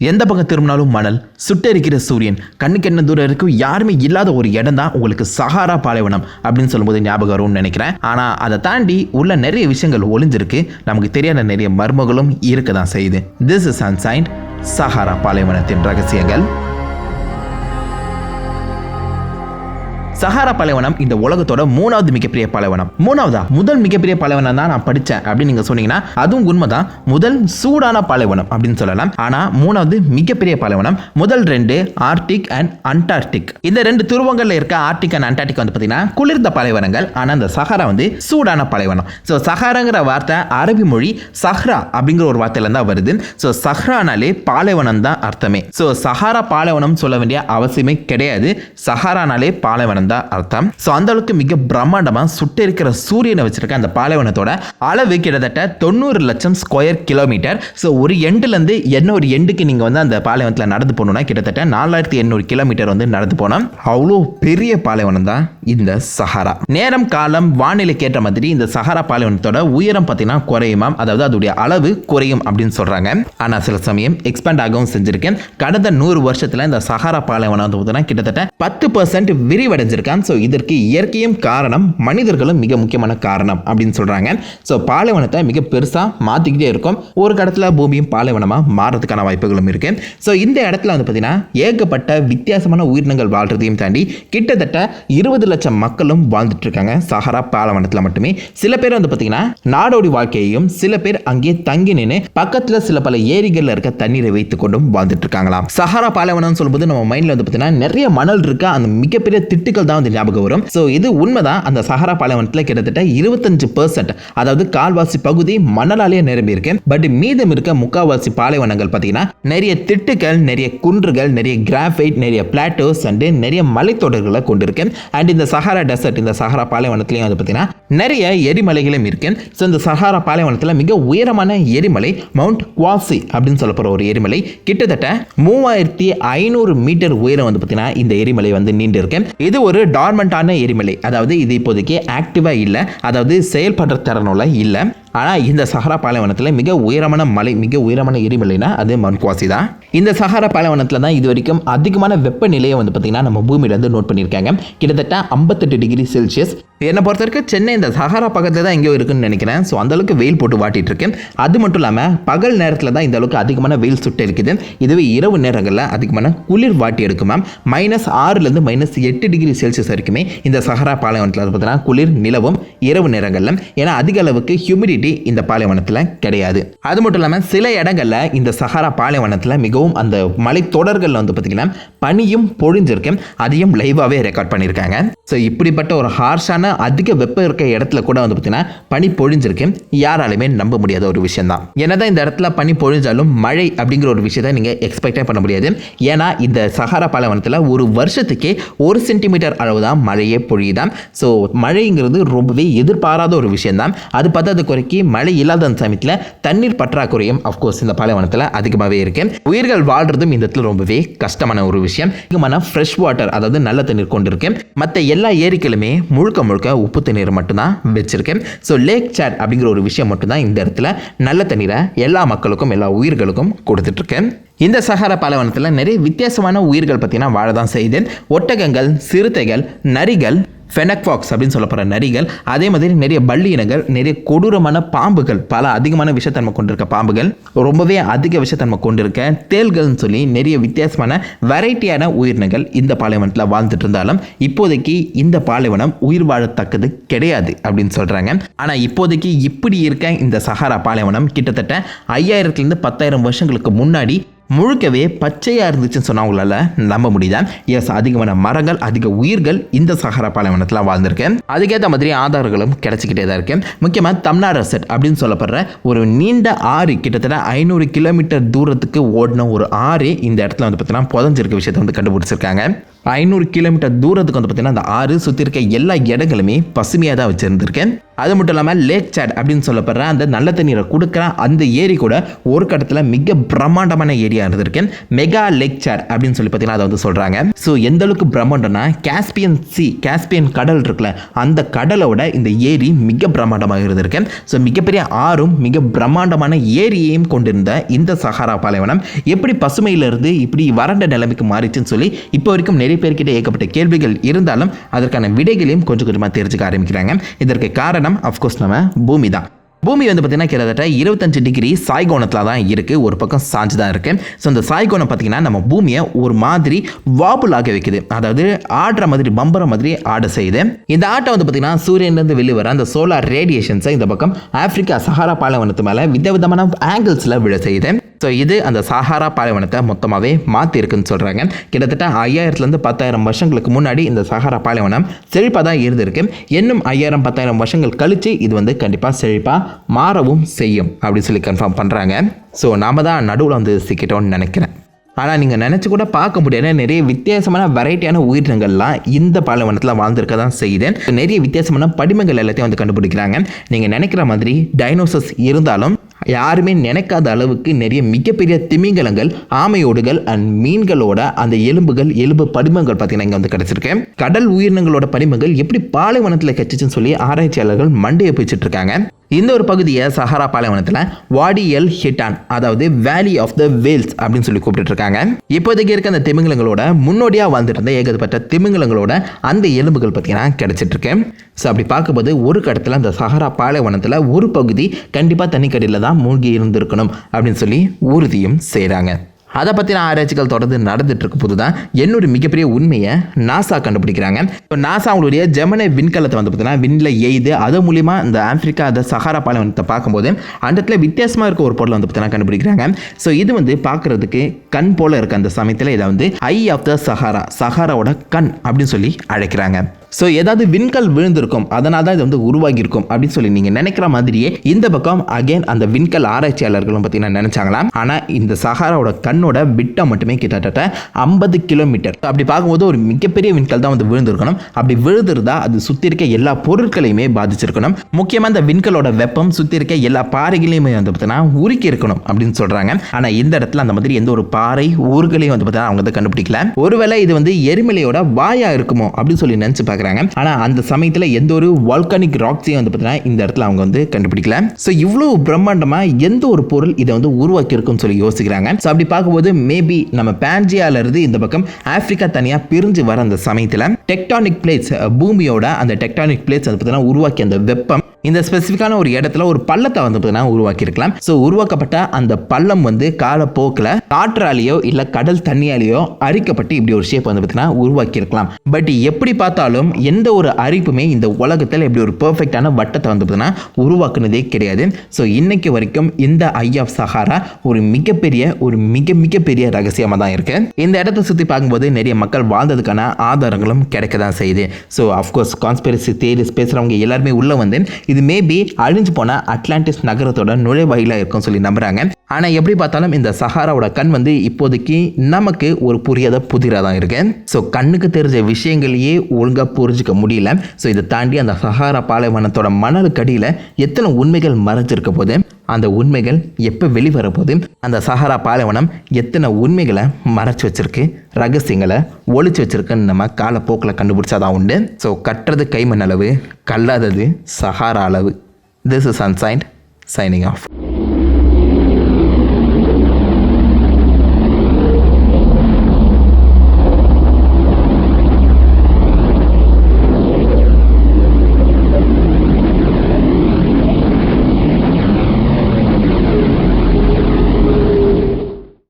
எந்த பக்கம் திரும்பினாலும் மணல் சுட்டெரிக்கிற சூரியன் கண்ணுக்கு என்ன தூரம் இருக்கும் யாருமே இல்லாத ஒரு இடம் தான் உங்களுக்கு சஹாரா பாலைவனம் அப்படின்னு சொல்லும்போது ஞாபகம் வரும்னு நினைக்கிறேன். ஆனால் அதை தாண்டி உள்ள நிறைய விஷயங்கள் ஒளிஞ்சிருக்கு. நமக்கு தெரியாத நிறைய மர்மங்களும் இருக்க தான் செய்யுது. திஸ் இஸ் அன்சைன்ட் சஹாரா பாலைவனத்தின் ரகசியங்கள். சஹாரா பாலைவனம் இந்த உலகத்தோட மூணாவது மிகப்பெரிய பாலைவனம். மூணாவதா? முதல் மிகப்பெரிய பலவனம் தான் நான் படித்தேன் அப்படின்னு நீங்கள் சொன்னீங்கன்னா அதுவும் உண்மைதான். முதல் சூடான பாலைவனம் அப்படின்னு சொல்லலாம். ஆனால் மூணாவது மிகப்பெரிய பாலைவனம் முதல் ரெண்டு ஆர்டிக் அண்ட் அண்டார்டிக் இந்த ரெண்டு துருவங்களில் இருக்க ஆர்டிக் அண்ட் அண்டார்டிக் வந்து பார்த்தீங்கன்னா குளிர்ந்த பாலைவனங்கள். ஆனால் அந்த சஹாரா வந்து சூடான பாலைவனம். ஸோ சஹாராங்கிற வார்த்தை அரபி மொழி சஹ்ரா அப்படிங்கிற ஒரு வார்த்தையில தான் வருது. ஸோ சஹ்ரானாலே பாலைவனம் தான் அர்த்தமே. ஸோ சஹாரா பாலைவனம் சொல்ல வேண்டிய அவசியமே கிடையாது. சஹாரானாலே பாலைவனம் தான் அர்த்தம். ஸோ அந்த அளவுக்கு மிக பிரம்மாண்டமாக சுட்டு இருக்கிற சூரியனை வச்சிருக்க அந்த பாலைவனத்தோட அளவு கிட்டத்தட்ட தொண்ணூறு லட்சம் ஸ்கொயர் கிலோமீட்டர் ஸோ ஒரு எண்டுலேருந்து என்ன ஒரு எண்டுக்கு நீங்கள் வந்து அந்த பாலைவனத்தில் நடந்து போகணுன்னா கிட்டத்தட்ட நாலாயிரத்தி எண்ணூறு கிலோமீட்டர் வந்து நடந்து போனோம் அவ்வளோ பெரிய பாலைவனம் தான் இந்த சஹாரா. நேரம் காலம் வானிலைக்கு ஏற்ற மாதிரி இந்த சஹாரா பாலைவனத்தோட உயரம் பார்த்தீங்கன்னா குறையுமாம் அதாவது அதோடைய அளவு குறையும் அப்படின்னு சொல்கிறாங்க ஆனால் சில சமயம் எக்ஸ்பேண்ட் ஆகவும் செஞ்சிருக்கேன். கடந்த நூறு வருஷத்தில் இந்த சஹாரா பாலைவனம் வந்து பார்த்தீங்கன்னா கிட்டத்தட்ட பத்து பர்சன்ட் விரிவடைஞ்சிருக்கான் ஸோ இதற்கு இயற்கையும் காரணம் மனிதர்களும் மிக முக்கியமான காரணம் அப்படின்னு சொல்கிறாங்க ஸோ பாலைவனத்தை மிக பெருசாக மாற்றிக்கிட்டே இருக்கும். ஒரு கடத்தில் பூமியும் பாலைவனமாக மாறதுக்கான வாய்ப்புகளும் இருக்கு. ஸோ இந்த இடத்துல வந்து பார்த்திங்கன்னா ஏகப்பட்ட வித்தியாசமான உயிரினங்கள் வாழ்றதையும் தாண்டி கிட்டத்தட்ட இருபது லட்சம் மக்களும் வாழ்ந்துட்டு இருக்காங்க சஹரா பாலைவனத்தில் மட்டுமே. சில பேர் வந்து பார்த்திங்கன்னா நாடோடி வாழ்க்கையையும் சில பேர் அங்கே தங்கி நின்று பக்கத்தில் சில பல ஏரிகளில் இருக்க தண்ணீரை வைத்து கொண்டும் வாழ்ந்துட்டு இருக்காங்களாம். சஹரா பாலைவனம்னு சொல்லும்போது நம்ம மைண்டில் வந்து பார்த்திங்கன்னா நிறைய மணல் இருக்க? அந்த மிகப்பெரிய திட்டுக்கள் தான் வந்து ஞாபகம் வரும் ஸோ இது உண்மைதான். அந்த சஹாரா பாலைவனத்தில் கிட்டத்தட்ட இருபத்தஞ்சு பர்சன்ட் அதாவது கால்வாசி பகுதி மணலாலேயே நிரம்பி இருக்கு. பட் மீதம் இருக்க முக்கால்வாசி பாலைவனங்கள் பார்த்தீங்கன்னா நிறைய திட்டுக்கள் நிறைய குன்றுகள் நிறைய கிராஃபைட் நிறைய பிளாட்டோஸ் அண்டு நிறைய மலைத்தொடர்களை கொண்டிருக்கு. அண்ட் இந்த சஹாரா டெசர்ட் இந்த சஹாரா பாலைவனத்துலையும் வந்து பார்த்தீங்கன்னா நிறைய எரிமலைகளும் இருக்கு. ஸோ இந்த சஹாரா பாலைவனத்தில் மிக உயரமான எரிமலை மவுண்ட் குவாசி அப்படின்னு சொல்லப்படுற ஒரு எரிமலை கிட்டத்தட்ட மூவாயிரத்தி ஐநூறு மீட்டர் உயரம் வந்து பார்த்தீங்கன்னா இந்த எரிமலை வந்து நீண்டு இருக்கு. இது ஒரு டார்மெண்டான எரிமலை. அதாவது இது இப்போதைக்கு ஆக்டிவாக இல்லை. அதாவது செயல்படுற திறனுள்ள இல்லை. ஆனால் இந்த சஹரா பாலைவனத்தில் மிக உயரமான மலை மிக உயரமான எரிமலைனா அது மன்குவாசி தான். இந்த சஹாரா பாலைவனத்தில் தான் இது வரைக்கும் அதிகமான வெப்பநிலையை வந்து பார்த்திங்கன்னா நம்ம பூமியிலேருந்து நோட் பண்ணியிருக்காங்க. கிட்டத்தட்ட ஐம்பத்தெட்டு டிகிரி செல்சியஸ். என்னை பொறுத்த வரைக்கும் சென்னை இந்த சஹாரா பக்கத்தில் தான் எங்கேயோ இருக்குன்னு நினைக்கிறேன். ஸோ அந்தளவுக்கு வெயில் போட்டு வாட்டிட்டு இருக்கு. அது மட்டும் இல்லாமல் பகல் நேரத்தில் தான் இந்த அளவுக்கு அதிகமான வெயில் சுட்டு இருக்குது. இதுவே இரவு நேரங்களில் அதிகமான குளிர் வாட்டி எடுக்கும் மேம் மைனஸ் ஆறுலேருந்து மைனஸ் எட்டு டிகிரி செல்சியஸ் வரைக்குமே இந்த சஹரா பாலைவனத்தில் பார்த்தீங்கன்னா குளிர் நிலவும் இரவு நேரங்களில். ஏன்னா அதிக அளவுக்கு ஹியூமிடிட்டி இந்த பாலைவனத்தில் கிடையாது. அது மட்டும் இல்லாமல் சில இடங்களில் இந்த சஹாரா பாலைவனத்தில் மிகவும் அந்த மலைத்தொடர்களில் வந்து பார்த்திங்கன்னா பனியும் பொழிஞ்சிருக்கு. அதையும் லைவாகவே ரெக்கார்ட் பண்ணியிருக்காங்க ஸோ இப்படிப்பட்ட ஒரு ஹார்ஷான அதிக வெப்பம் இருக்க இடத்துல கூட வந்து பார்த்தீங்கன்னா பனி பொழிஞ்சிருக்கு. யாராலுமே நம்ப முடியாத ஒரு விஷயம் தான் என்னதான் இந்த இடத்துல பனி பொழிஞ்சாலும் மழை அப்படிங்கிற ஒரு விஷயத்தை நீங்கள் எக்ஸ்பெக்டே பண்ண முடியாது. ஏன்னா இந்த சஹாரா பாலைவனத்தில் ஒரு வருஷத்துக்கே ஒரு சென்டிமீட்டர் அளவு தான் மழையே பொழியுதான் ஸோ மழைங்கிறது ரொம்பவே எதிர்பாராத ஒரு விஷயம் தான் அது பார்த்து அது குறைக்கி மழை இல்லாத அந்த சமயத்தில் தண்ணீர் பற்றாக்குறையும் அஃப்கோர்ஸ் இந்த பாலைவனத்தில் அதிகமாகவே இருக்கு. உயிர்கள் வாழ்றதும் இந்த இடத்துல ரொம்பவே கஷ்டமான ஒரு விஷயம். அதிகமான ஃப்ரெஷ் வாட்டர் அதாவது நல்ல தண்ணீர் கொண்டிருக்கு. மற்ற எல்லா ஏரிகளுமே முழுக்க முழுக்க உப்பு தண்ணீர் மட்டும்தான் வச்சிருக்கேன் ஸோ லேக் சேட் அப்படிங்கிற ஒரு விஷயம் மட்டும்தான் இந்த இடத்துல நல்ல தண்ணீரை எல்லா மக்களுக்கும் எல்லா உயிர்களுக்கும் கொடுத்துட்ருக்கேன் இந்த சஹாரா பாலைவனத்தில் நிறைய வித்தியாசமான உயிர்கள் பார்த்தீங்கன்னா வாழ தான் செய்து ஒட்டகங்கள் சிறுத்தைகள் நரிகள் ஃபெனக்வாக்ஸ் அப்படின்னு சொல்லப்படுற நரிகள் அதே மாதிரி நிறைய பள்ளி இனங்கள் நிறைய கொடூரமான பாம்புகள் பல அதிகமான விஷத்தன்மை கொண்டிருக்க பாம்புகள் ரொம்பவே அதிக விஷத்தன்மை கொண்டிருக்க தேள்கள்னு சொல்லி நிறைய வித்தியாசமான வெரைட்டியான உயிரினங்கள் இந்த பாலைவனத்தில் வாழ்ந்துட்டு இருந்தாலும் இப்போதைக்கு இந்த பாலைவனம் உயிர் வாழத்தக்கது கிடையாது அப்படின்னு சொல்கிறாங்க ஆனால் இப்போதைக்கு இப்படி இருக்க இந்த சஹாரா பாலைவனம் கிட்டத்தட்ட ஐயாயிரத்துலேருந்து பத்தாயிரம் வருஷங்களுக்கு முன்னாடி முழுக்கவே பச்சையாக இருந்துச்சுன்னு சொன்னால் உங்களால் நம்ப முடியுதா? எஸ் அதிகமான மரங்கள் அதிக உயிர்கள் இந்த சஹரா பாலைவனத்தில் வாழ்ந்திருக்கு. அதுக்கேற்ற மாதிரி ஆதாரங்களும் கிடைச்சிக்கிட்டே தான் இருக்கு. முக்கியமாக தம்னார் அசட் அப்படின்னு சொல்லப்படுற ஒரு நீண்ட ஆறு கிட்டத்தட்ட ஐநூறு கிலோமீட்டர் தூரத்துக்கு ஓடின ஒரு ஆறு இந்த இடத்துல வந்து பார்த்தீங்கன்னா புதஞ்சிருக்க விஷயத்தை வந்து கண்டுபிடிச்சிருக்காங்க. ஐநூறு கிலோமீட்டர் தூரத்துக்கு வந்து பார்த்தீங்கன்னா அந்த ஆறு சுற்றி இருக்க எல்லா இடங்களுமே பசுமையாக தான் வச்சுருந்துருக்கேன் அது மட்டும் இல்லாமல் லேக் சாட் அப்படின்னு சொல்லப்படுற அந்த நல்ல தண்ணீரை கொடுக்குற அந்த ஏரி கூட ஒரு கட்டத்தில் மிக பிரம்மாண்டமான ஏரியா இருந்திருக்கு மெகா லேக் சாட் அப்படின்னு சொல்லி பார்த்தீங்கன்னா அதை வந்து சொல்கிறாங்க ஸோ எந்த அளவுக்கு பிரம்மாண்டம்னா காஸ்பியன் சி காஸ்பியன் கடல் இருக்குல்ல அந்த கடலோட இந்த ஏரி மிக பிரம்மாண்டமாக இருந்திருக்கு ஸோ மிகப்பெரிய ஆறும் மிக பிரம்மாண்டமான ஏரியையும் கொண்டிருந்த இந்த சஹாரா பாலைவனம் எப்படி பசுமையிலிருந்து இப்படி வறண்ட நிலைமைக்கு மாறிச்சுன்னு சொல்லி இப்போ வரைக்கும் நிறைய பேர்கிட்ட ஏகப்பட்ட கேள்விகள் இருந்தாலும் அதற்கான விடைகளையும் கொஞ்சம் கொஞ்சமாக தெரிஞ்சுக்க ஆரம்பிக்கிறாங்க. இதற்கு காரணம் அஃப்கோர்ஸ் நம்ம பூமி தான். பூமி வந்து பார்த்தீங்கன்னா கிட்டத்தட்ட இருபத்தஞ்சு டிகிரி சாய்கோணத்தில் தான் இருக்குது ஒரு பக்கம் சாஞ்சு தான் இருக்குது ஸோ அந்த சாய்கோணம் பார்த்தீங்கன்னா நம்ம பூமியை ஒரு மாதிரி வாபுலாக வைக்குது. அதாவது ஆடுற மாதிரி பம்பர மாதிரி ஆட செய்யுது. இந்த ஆட்டை வந்து பார்த்தீங்கன்னா சூரியன்லேருந்து வெளியே வர அந்த சோலார் ரேடியேஷன்ஸை இந்த பக்கம் ஆப்பிரிக்கா சஹாரா பாலைவனத்து மேலே விதவிதமான ஆங்கிள்ஸில் விழ செய்யுது. ஸோ இது அந்த சஹாரா பாலைவனத்தை மொத்தமாகவே மாற்றிருக்குன்னு சொல்கிறாங்க கிட்டத்தட்ட ஐயாயிரத்துலேருந்து பத்தாயிரம் வருஷங்களுக்கு முன்னாடி இந்த சஹாரா பாலைவனம் செழிப்பாக தான் இருந்திருக்கு. இன்னும் ஐயாயிரம் பத்தாயிரம் வருஷங்கள் கழித்து இது வந்து கண்டிப்பாக செழிப்பாக மாறவும் செய்யும் அப்படின்னு சொல்லி கன்ஃபார்ம் பண்ணுறாங்க ஸோ நாம தான் நடுவில் வந்து சிக்கிட்டோம்னு நினைக்கிறேன். ஆனால் நீங்கள் நினச்சி கூட பார்க்க முடியாத நிறைய வித்தியாசமான வெரைட்டியான உயிரினங்கள்லாம் இந்த பாலைவனத்தில் வாழ்ந்துருக்க தான் செய்யுது. நிறைய வித்தியாசமான படிமங்கள் எல்லாத்தையும் வந்து கண்டுபிடிக்கிறாங்க. நீங்கள் நினைக்கிற மாதிரி டைனோசஸ் இருந்தாலும் யாருமே நினைக்காத அளவுக்கு நிறைய மிகப்பெரிய திமிங்கலங்கள் ஆமையோடுகள் அண்ட் மீன்களோட அந்த எலும்புகள் எலும்பு படிமங்கள் பார்த்தீங்கன்னா இங்கே வந்து கிடச்சிருக்கு. கடல் உயிரினங்களோட படிமங்கள் எப்படி பாலைவனத்தில் கிடச்சிச்சுன்னு சொல்லி ஆராய்ச்சியாளர்கள் மண்டையை பிடிச்சிட்டு இருக்காங்க. இந்த ஒரு பகுதியை சஹாரா பாலைவனத்தில் வாடி எல் ஹிட்டான் அதாவது வேலி ஆஃப் த வேல்ஸ் அப்படின்னு சொல்லி கூப்பிட்டுருக்காங்க இப்போதைக்கு இருக்க அந்த திமிங்கலங்களோட முன்னோடியாக வாழ்ந்துட்டு இருந்த ஏகப்பட்ட திமிங்கலங்களோட அந்த எலும்புகள் பார்த்தீங்கன்னா கிடச்சிட்ருக்கு. ஸோ அப்படி பார்க்கும்போது ஒரு கடத்தில் அந்த சஹாரா பாலைவனத்தில் ஒரு பகுதி கண்டிப்பாக தண்ணிக்கடியில் தான் மூழ்கி இருந்திருக்கணும் அப்படின்னு சொல்லி உறுதியும் செய்கிறாங்க அதை பற்றின ஆராய்ச்சிகள் தொடர்ந்து நடந்துட்டு போது தான் என்னொரு மிகப்பெரிய உண்மையை நாசா கண்டுபிடிக்கிறாங்க. இப்போ நாசா அவங்களுடைய ஜெமனை விண்கலத்தை வந்து பார்த்தீங்கன்னா விண்ணில் எய்து அது மூலிமா இந்த ஆப்பிரிக்கா அந்த சஹாரா பாலைவனத்தை பார்க்கும்போது அந்த இடத்துல வித்தியாசமாக இருக்க ஒரு பொருளை வந்து பார்த்தீங்கன்னா கண்டுபிடிக்கிறாங்க. ஸோ இது வந்து பார்க்குறதுக்கு கண் போல இருக்க அந்த சமயத்தில் இதை வந்து ஐ ஆஃப் த சஹாரா சஹாராவோட கண் அப்படின்னு சொல்லி அழைக்கிறாங்க. ஸோ ஏதாவது விண்கல் விழுந்திருக்கும் அதனால தான் இது வந்து உருவாகியிருக்கும் அப்படின்னு சொல்லி நீங்கள் நினைக்கிற மாதிரியே இந்த பக்கம் அகைன் அந்த விண்கல் ஆராய்ச்சியாளர்களும் பார்த்தீங்கன்னா நினைச்சாங்களாம். ஆனால் இந்த சஹாராவோட கண்ணோட விட்டம் மட்டுமே கிட்டத்தட்ட ஐம்பது கிலோமீட்டர். அப்படி பார்க்கும்போது ஒரு மிகப்பெரிய விண்கல் தான் வந்து விழுந்திருக்கணும். அப்படி விழுந்திருந்தா அது சுற்றி இருக்க எல்லா பொருட்களையுமே பாதிச்சிருக்கணும். முக்கியமாக அந்த விண்கலோட வெப்பம் சுற்றி இருக்க எல்லா பாறைகளையுமே வந்து பார்த்தீங்கன்னா உருக்கி இருக்கணும் அப்படின்னு சொல்கிறாங்க ஆனால் இந்த இடத்துல அந்த மாதிரி எந்த ஒரு பாறை ஊர்களையும் வந்து பார்த்தீங்கன்னா அவங்க வந்து கண்டுபிடிக்கல. ஒருவேளை இது வந்து எரிமலையோட வாயா இருக்குமோ அப்படின்னு சொல்லி நினச்சி பார்க்குறாங்க ஆனால் அந்த சமயத்தில் எந்த ஒரு வால்கானிக் ராக்ஸையும் வந்து பார்த்தீங்கன்னா இந்த இடத்துல அவங்க வந்து கண்டுபிடிக்கல. ஸோ இவ்வளோ பிரம்மாண்டமாக எந்த ஒரு பொருள் இதை வந்து உருவாக்கியிருக்குன்னு சொல்லி யோசிக்கிறாங்க. ஸோ அப்படி பார்க்கும்போது மேபி நம்ம பேஞ்சியால இருந்து இந்த பக்கம் ஆஃப்ரிக்கா தனியாக பிரிஞ்சு வர அந்த சமயத்தில் டெக்டானிக் பிளேட்ஸ் பூமியோட அந்த டெக்டானிக் பிளேட்ஸ் வந்து பார்த்தீங்கன்னா உருவாக்கி அந்த வெப்பம் இந்த ஸ்பெசிஃபிக்கான ஒரு இடத்துல ஒரு பள்ளத்தை வந்து பார்த்தீங்கன்னா உருவாக்கியிருக்கலாம். ஸோ உருவாக்கப்பட்ட அந்த பள்ளம் வந்து காலப்போக்கில் காற்றாலேயோ இல்லை கடல் தண்ணியாலேயோ அரிக்கப்பட்டு இப்படி ஒரு ஷேப் வந்து பார்த்தீங்கன்னா உருவாக்கியிருக்கலாம். பட் எப்படி பார்த்தாலும் எந்த ஒரு அரிப்புமே இந்த உலகத்தில் இப்படி ஒரு பெர்ஃபெக்டான வட்டத்தை வந்து பார்த்தீங்கன்னா உருவாக்குனதே கிடையாது. ஸோ இன்னைக்கு வரைக்கும் இந்த ஐ ஆஃப் சஹாரா ஒரு மிகப்பெரிய ஒரு மிக மிகப்பெரிய ரகசியமாக தான் இருக்கு. இந்த இடத்த சுற்றி பார்க்கும்போது நிறைய மக்கள் வாழ்ந்ததுக்கான ஆதாரங்களும் கிடைக்க தான் செய்யுது ஸோ அஃப்கோர்ஸ் கான்ஸ்பிரசி தேரிஸ் பேசுகிறவங்க எல்லாருமே உள்ளே வந்து இது இது மேபி அழிஞ்சு போன அட்லாண்டிஸ் நகரத்தோட நுழைவாயிலாக இருக்கும்னு சொல்லி நம்புகிறாங்க ஆனால் எப்படி பார்த்தாலும் இந்த சஹாராவோட கண் வந்து இப்போதைக்கு நமக்கு ஒரு புரியாத புதிராக தான் இருக்கு. ஸோ கண்ணுக்கு தெரிஞ்ச விஷயங்களையே ஒழுங்காக புரிஞ்சுக்க முடியல. ஸோ இதை தாண்டி அந்த சஹாரா பாலைவனத்தோட மணலுக்கடியில் எத்தனை உண்மைகள் மறைஞ்சிருக்க போது அந்த உண்மைகள் எப்போ வெளிவர போது அந்த சஹாரா பாலைவனம் எத்தனை உண்மைகளை மறைச்சி வச்சிருக்கு? ரகசியங்களை ஒழிச்சு வச்சிருக்குன்னு நம்ம காலப்போக்கில் கண்டுபிடிச்சாதான் உண்டு. ஸோ கட்டுறது கைமண் அளவு கல்லாதது சஹாரா அளவு. This is ancient shining of